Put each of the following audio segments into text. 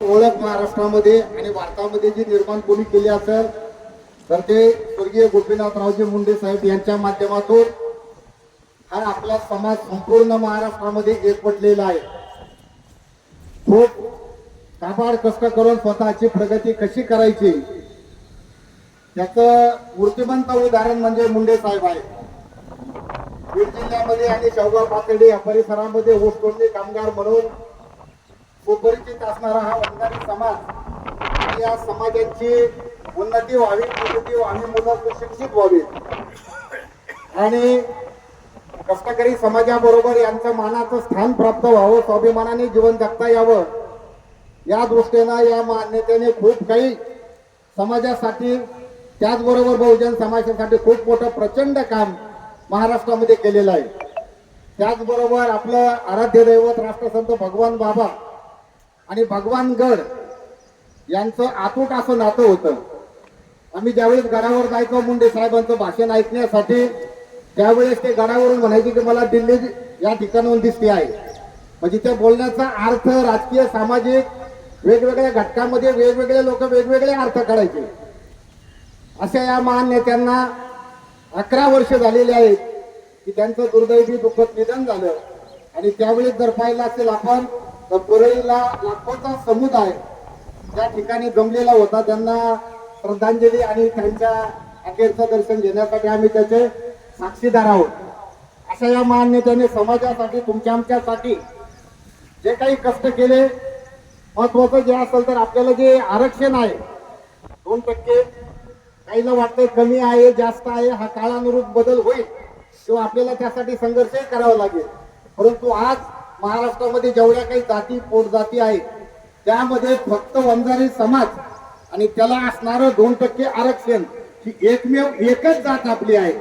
ओळख महाराष्ट्रामध्ये आणि भारतामध्ये जी निर्माण कोणी केली असेल तर ते स्वर्गीय गोपीनाथरावजी मुंडे साहेब यांच्या माध्यमातून हा आपला समाज संपूर्ण महाराष्ट्रामध्ये एकवटलेला आहे. खूप काबाड कष्ट करून स्वतःची प्रगती कशी करायची त्याचं मूर्तिमंत उदाहरण म्हणजे मुंडे साहेब आहे. बीड जिल्ह्यामध्ये आणि शेवगाव पातळी या परिसरामध्ये ऊसतोडणी कामगार म्हणून सुपरिचित असणारा हा वंजारी समाज. आणि या समाजाची उन्नती व्हावी प्रगती व्हावी मुलं सुशिक्षित व्हावी. आणि कष्टकरी समाजाबरोबर यांचं मानाचं स्थान प्राप्त व्हावं स्वाभिमानाने जीवन जगता यावं. या दृष्टीनं या मान्यतेने खूप काही समाजासाठी त्याचबरोबर बहुजन समाजासाठी खूप मोठं प्रचंड काम महाराष्ट्रामध्ये केलेलं आहे. त्याचबरोबर आपलं आराध्य दैवत राष्ट्रसंत भगवान बाबा आणि भगवान गड यांचं आतूट असं नातं होतं. आम्ही ज्यावेळेस गडावर जायचो मुंडे साहेबांचं भाषण ऐकण्यासाठी त्यावेळेस ते गडावरून म्हणायचे की मला दिल्ली या ठिकाणाहून दिसते आहे. म्हणजे त्या बोलण्याचा अर्थ राजकीय सामाजिक वेगवेगळ्या घटकामध्ये वेगवेगळे लोक वेगवेगळे अर्थ काढायचे. अशा या महान नेत्यांना अकरा वर्ष झालेली आहेत की त्यांचं दुर्दैवी दुःखद निधन झालं. आणि त्यावेळेस जर पाहिलं असेल आपण तर परळीला लाखोचा समुदाय त्या ठिकाणी जमलेला होता त्यांना श्रद्धांजली आणि त्यांच्या अखेरचं दर्शन घेण्यासाठी आम्ही त्याचे साक्षीदार आहोत. अशा या महान नेत्याने समाजासाठी तुमच्या आमच्यासाठी जे काही कष्ट केले महत्वाचं जे असेल तर आपल्याला जे आरक्षण आहे दोन टक्के काहीला वाटतंय कमी आहे जास्त आहे हा काळानुरूप बदल होईल किंवा आपल्याला त्यासाठी संघर्षही करावा लागेल. परंतु आज महाराष्ट्रामध्ये जेवढ्या काही जाती पोटजाती आहेत त्यामध्ये फक्त वंजारी समाज आणि त्याला असणारं दोन टक्के आरक्षण ही एकमेव एकच जात आपली आहे.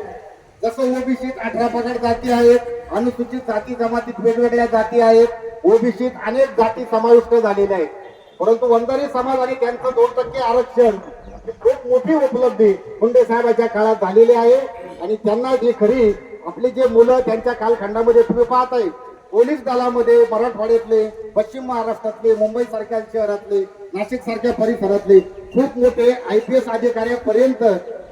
जसं ओबीसीत अठरा पगड जाती आहेत अनुसूचित जाती जमातीत वेगवेगळ्या जाती आहेत ओबीसीत अनेक जाती समाविष्ट झालेल्या आहेत. परंतु वंजारी समाज आणि त्यांचं दोन टक्के आरक्षण ही खूप मोठी उपलब्धी मुंडे साहेबांच्या काळात झालेली आहे. आणि त्यांना जी खरी आपली जे मुलं त्यांच्या कालखंडामध्ये तुम्ही पाहत आहे पोलीस दलामध्ये मराठवाड्यातले पश्चिम महाराष्ट्रातले मुंबई सारख्या शहरातले नाशिक सारख्या परिसरातले खूप मोठे आय पी एस अधिकाऱ्यापर्यंत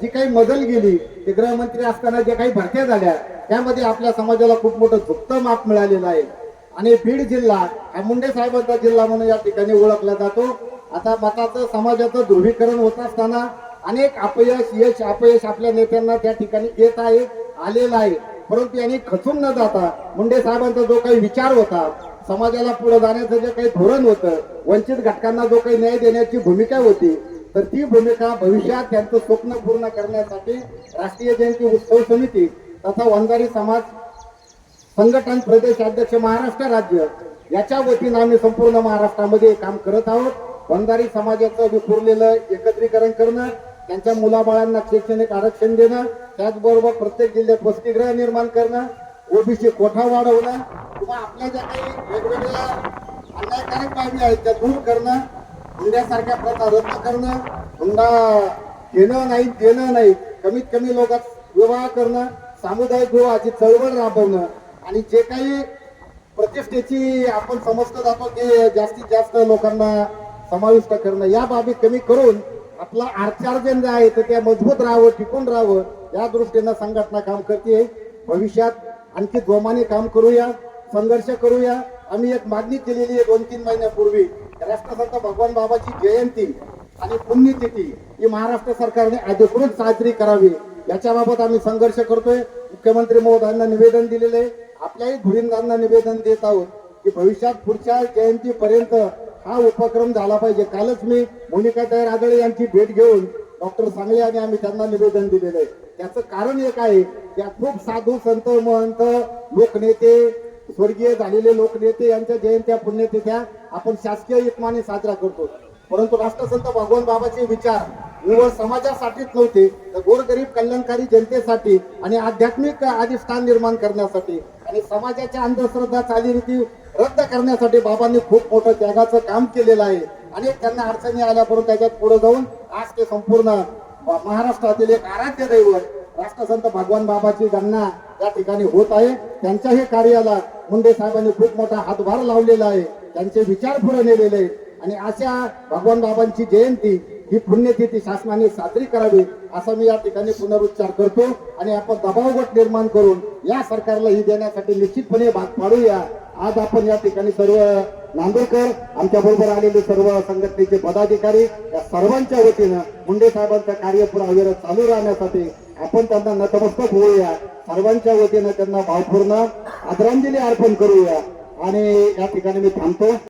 जी काही मदल गेली ते गृहमंत्री असताना ज्या काही भरत्या झाल्या त्यामध्ये आपल्या समाजाला खूप मोठं झुकतं माप मिळालेलं आहे. आणि बीड जिल्हा हा मुंडे साहेबांचा जिल्हा म्हणून या ठिकाणी ओळखला जातो. आता मताचं समाजाचं ध्रुवीकरण होत असताना अनेक अपयश यश अपयश आपल्या नेत्यांना त्या ठिकाणी येत आहे आलेलं आहे. परंतु यांनी खचून न जाता मुंडे साहेबांचा जो काही विचार होता समाजाला पुढे जाण्याचं जे काही धोरण होतं वंचित घटकांना जो काही न्याय देण्याची भूमिका होती तर ती भूमिका भविष्यात त्यांचं स्वप्न पूर्ण करण्यासाठी राष्ट्रीय जयंती उत्सव समिती तथा वंजारी समाज संघटन प्रदेश अध्यक्ष महाराष्ट्र राज्य याच्या वतीनं आम्ही संपूर्ण महाराष्ट्रामध्ये काम करत आहोत. वंजारी समाजाचं विखुरलेलं एकत्रीकरण करणं त्यांच्या मुलाबाळांना शैक्षणिक आरक्षण देणं त्याचबरोबर प्रत्येक जिल्ह्यात वसतिगृह निर्माण करणं ओबीसी कोठा वाढवणं किंवा आपल्या ज्या काही वेगवेगळ्या अन्यायकारक बाबी आहेत त्या दूर करणं हुंड्यासारख्या प्रथा रद्द करणं हुंडा घेणं नाही देणं नाही कमीत कमी लोकात विवाह करणं सामुदायिक विवाहाची चळवळ राबवणं आणि जे काही प्रतिष्ठेची आपण समजतो जातो ते जास्तीत जास्त लोकांना समाविष्ट करणं या बाबी कमी करून आपला अर्थार्जन जे आहे तर ते मजबूत राहावं टिकून राहावं या दृष्टीनं संघटना काम करते भविष्यात आणखी जोमाने काम करूया संघर्ष करूया. आम्ही एक मागणी केलेली आहे दोन तीन महिन्यापूर्वी. राष्ट्रसंत भगवान बाबाची जयंती आणि पुण्यतिथी ही महाराष्ट्र सरकारने अधिकृत साजरी करावी. याच्याबाबत आम्ही संघर्ष करतोय. मुख्यमंत्री महोदयांना निवेदन दिलेलं आहे. आपल्याही धुरींदारांना निवेदन देत आहोत की भविष्यात पुढच्या जयंतीपर्यंत हा उपक्रम झाला पाहिजे. कालच मी मोनिकाताई तयार यांची भेट घेऊन डॉक्टर सांगले आणि आम्ही त्यांना निवेदन दिलेलं आहे. त्याचं कारण एक आहे त्या खूप साधू संत महंत लोकनेते स्वर्गीय झालेले लोकनेते यांच्या जयंत्या पुण्यतिथ्या आपण शासकीय इतमाने साजरा करतो. परंतु राष्ट्रसंत भगवान बाबाचे विचार केवळ समाजासाठीच नव्हते तर गोरगरीब कल्याणकारी जनतेसाठी आणि आध्यात्मिक अधिष्ठान निर्माण करण्यासाठी आणि समाजाच्या अंधश्रद्धा चालीरीती रद्द करण्यासाठी बाबांनी खूप मोठं त्यागाचं काम केलेलं आहे. आणि त्यांना अडचणी आल्यापर्यंत त्याच्यात पुढे जाऊन आज ते संपूर्ण महाराष्ट्रातील एक आराध्य दैवत राष्ट्रसंत भगवान बाबाची गणना या ठिकाणी होत आहे. त्यांच्याही कार्याला मुंडे साहेबांनी खूप मोठा हातभार लावलेला आहे. त्यांचे विचार पुढे नेलेले आहेत आणि अशा भगवान बाबांची जयंती ही पुण्यतिथी शासनाने साजरी करावी असा मी या ठिकाणी पुनरुच्चार करतो. आणि आपण दबावगट निर्माण करून या सरकारला ही देण्यासाठी निश्चितपणे भाग पाडूया. आज आपण या ठिकाणी सर्व नांदूरकर आमच्या बरोबर आलेले सर्व संघटनेचे पदाधिकारी या सर्वांच्या वतीनं मुंडे साहेबांचं कार्य पुढे अविरत चालू राहण्यासाठी आपण त्यांना नतमस्तक होऊया. सर्वांच्या वतीनं त्यांना भावपूर्ण आदरांजली अर्पण करूया. आणि या ठिकाणी मी थांबतो.